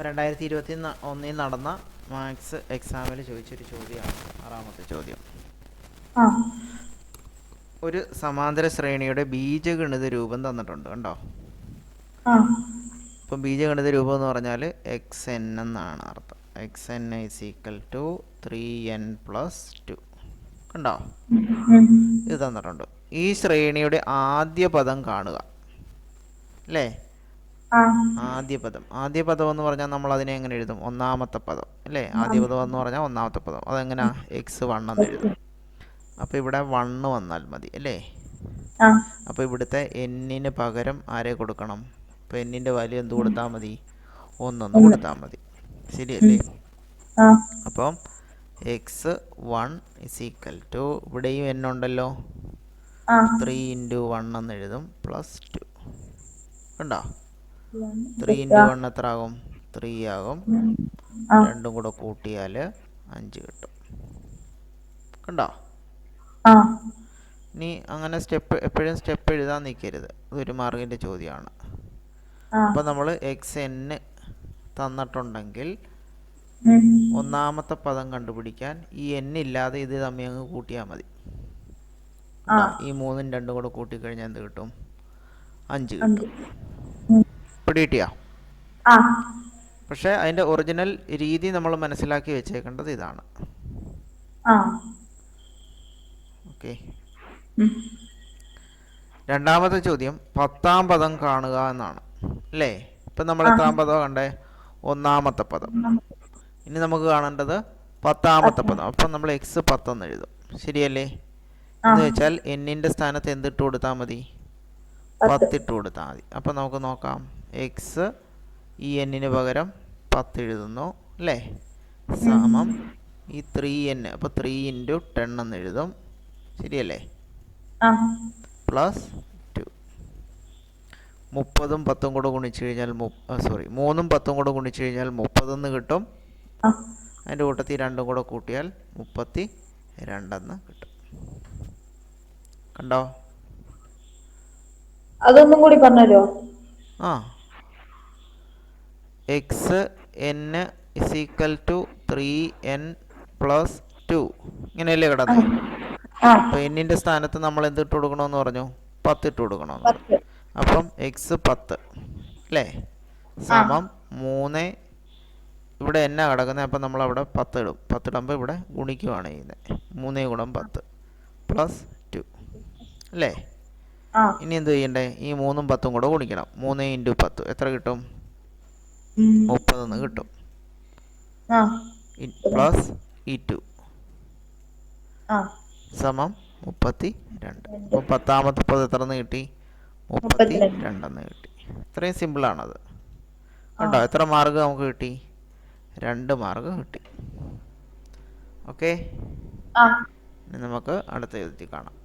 രണ്ടായിരത്തി ഇരുപത്തി ഒന്നിൽ നടന്ന മാത്സ് എക്സാമിൽ ചോദിച്ചൊരു ചോദ്യമാണ് ആറാമത്തെ ചോദ്യം. ഒരു സമാന്തര ശ്രേണിയുടെ ബീജഗണിത രൂപം തന്നിട്ടുണ്ട് കണ്ടോ? അപ്പം ഇപ്പം ബീജഗണിത രൂപം എന്ന് പറഞ്ഞാൽ എക്സ് എൻ എന്നാണ് അർത്ഥം. X N is equal to three N plus two കണ്ടോ? ഇത് തന്നിട്ടുണ്ട്. ഈ ശ്രേണിയുടെ ആദ്യ പദം കാണുക. അല്ലേ? ആദ്യ പദം ആദ്യ പദം എന്ന് പറഞ്ഞാൽ നമ്മൾ അതിനെ എങ്ങനെ എഴുതും? ഒന്നാമത്തെ പദം അല്ലേ? ആദ്യ പദം എന്ന് പറഞ്ഞാൽ ഒന്നാമത്തെ പദം. അതെങ്ങനെയാ എക്സ് വൺ എന്ന് എഴുതും. അപ്പോൾ ഇവിടെ വണ്ണ് വന്നാൽ മതി അല്ലേ? അപ്പൊ അപ്പോൾ ഇവിടുത്തെ എന്നിന് പകരം ആരെ കൊടുക്കണം? അപ്പോൾ എന്നിന്റെ വാല്യൂ എന്ത് കൊടുത്താൽ മതി? ഒന്നൊന്ന് കൊടുത്താൽ മതി. ശരിയല്ലേ? അപ്പം X one is equal to ഇവിടെയും എന്നുണ്ടല്ലോ ത്രീ ഇന്റു വൺ എന്ന് എഴുതും പ്ലസ് ടു കണ്ടോ? ത്രീ ഇന്റു വൺ എത്ര ആകും. ത്രീ ആകും രണ്ടും കൂടെ കൂട്ടിയാൽ അഞ്ച് കിട്ടും. കണ്ടോ? ഇനി അങ്ങനെ സ്റ്റെപ്പ് എപ്പോഴും സ്റ്റെപ്പ് എഴുതാൻ നിൽക്കരുത് ഒരു മാർക്കിന്റെ ചോദ്യമാണ്. അപ്പം അപ്പോൾ നമ്മൾ എക്സ് എന്ന് തന്നിട്ടുണ്ടെങ്കിൽ ഒന്നാമത്തെ പദം കണ്ടുപിടിക്കാൻ ഈ എൻ ഇല്ലാതെ ഇത് തമ്മിൽ അങ്ങ് കൂട്ടിയാൽ മതി. ഈ മൂന്നും രണ്ടും കൂടെ കൂട്ടിക്കഴിഞ്ഞാൽ എന്ത് കിട്ടും? അഞ്ച് കിട്ടും. പിടികിട്ടിയാ? പക്ഷെ പക്ഷേ അതിന്റെ ഒറിജിനൽ രീതി നമ്മൾ മനസ്സിലാക്കി വെച്ചേക്കേണ്ടത് ഇതാണ്. ഓക്കെ. രണ്ടാമത്തെ ചോദ്യം പത്താം പദം കാണുക എന്നാണ്. അല്ലേ? ഇപ്പം നമ്മൾ എത്രാം പദം കണ്ടേ? ഒന്നാമത്തെ പദം. ഇനി നമുക്ക് കാണേണ്ടത് പത്താമത്തെ പദം. അപ്പം നമ്മൾ എക്സ് പത്തെന്ന് എഴുതും. ശരിയല്ലേ? എന്ന് വെച്ചാൽ എന്നിന്റെ സ്ഥാനത്ത് എന്തിട്ട് കൊടുത്താൽ മതി? പത്തിട്ട് കൊടുത്താൽ മതി. അപ്പം നമുക്ക് നോക്കാം. എക്സ് ഈ എന്നിന് പകരം പത്ത് എഴുതുന്നു അല്ലേ? സമം ഈ ത്രീ എൻ അപ്പോൾ ത്രീ ഇന്റു ടെൻ എന്ന് എഴുതും. ശരിയല്ലേ? പ്ലസ് ടു മുപ്പതും പത്തും കൂടെ ഗുണിച്ചു കഴിഞ്ഞാൽ സോറി മൂന്നും പത്തും കൂടെ ഗുണിച്ചു കഴിഞ്ഞാൽ മുപ്പതെന്ന് കിട്ടും. അതിന്റെ കൂട്ടത്തിൽ രണ്ടും കൂടെ കൂട്ടിയാൽ മുപ്പത്തി രണ്ടെന്ന് കിട്ടും. കണ്ടോ? അതൊന്നും കൂടി പറഞ്ഞല്ലോ ആ. X N is equal to three N plus two ഇങ്ങനെയല്ലേ കിടന്നത് അപ്പൊ എന്നിന്റെ സ്ഥാനത്ത് നമ്മൾ എന്ത് ഇട്ട് കൊടുക്കണമെന്ന് പറഞ്ഞു? പത്ത് ഇട്ട് കൊടുക്കണമെന്ന് പറഞ്ഞു. അപ്പം എക്സ് പത്ത്. അല്ലേ? സമം മൂന്ന്. ഇവിടെ എന്നാ കിടക്കുന്നത് അപ്പം നമ്മൾ അവിടെ പത്ത് ഇടും. പത്ത് ഇടുമ്പോൾ ഇവിടെ ഗുണിക്കുവാണ് ചെയ്യുന്നത് മൂന്നേ ഗുണം പത്ത് പ്ലസ് ടു അല്ലേ? ഇനി എന്ത് ചെയ്യണ്ടേ? ഈ മൂന്നും പത്തും കൂടെ ഗുണിക്കണം. മൂന്ന് ഇന്റു പത്ത്. എത്ര കിട്ടും. മുപ്പതെന്ന് കിട്ടും. പ്ലസ് ഇ ടു. സമം മുപ്പത്തി രണ്ട്. അപ്പോൾ പത്താമത്തെ പദം എത്രന്ന് കിട്ടി? മുപ്പത്തി. രണ്ടെന്ന് കിട്ടി. ഇത്രയും സിമ്പിളാണത്. കണ്ടോ? എത്ര മാർക്ക് നമുക്ക് കിട്ടി? രണ്ട് മാർക്ക് കിട്ടി. ഓക്കെ? നമുക്ക് അടുത്ത എഴുതി കാണാം.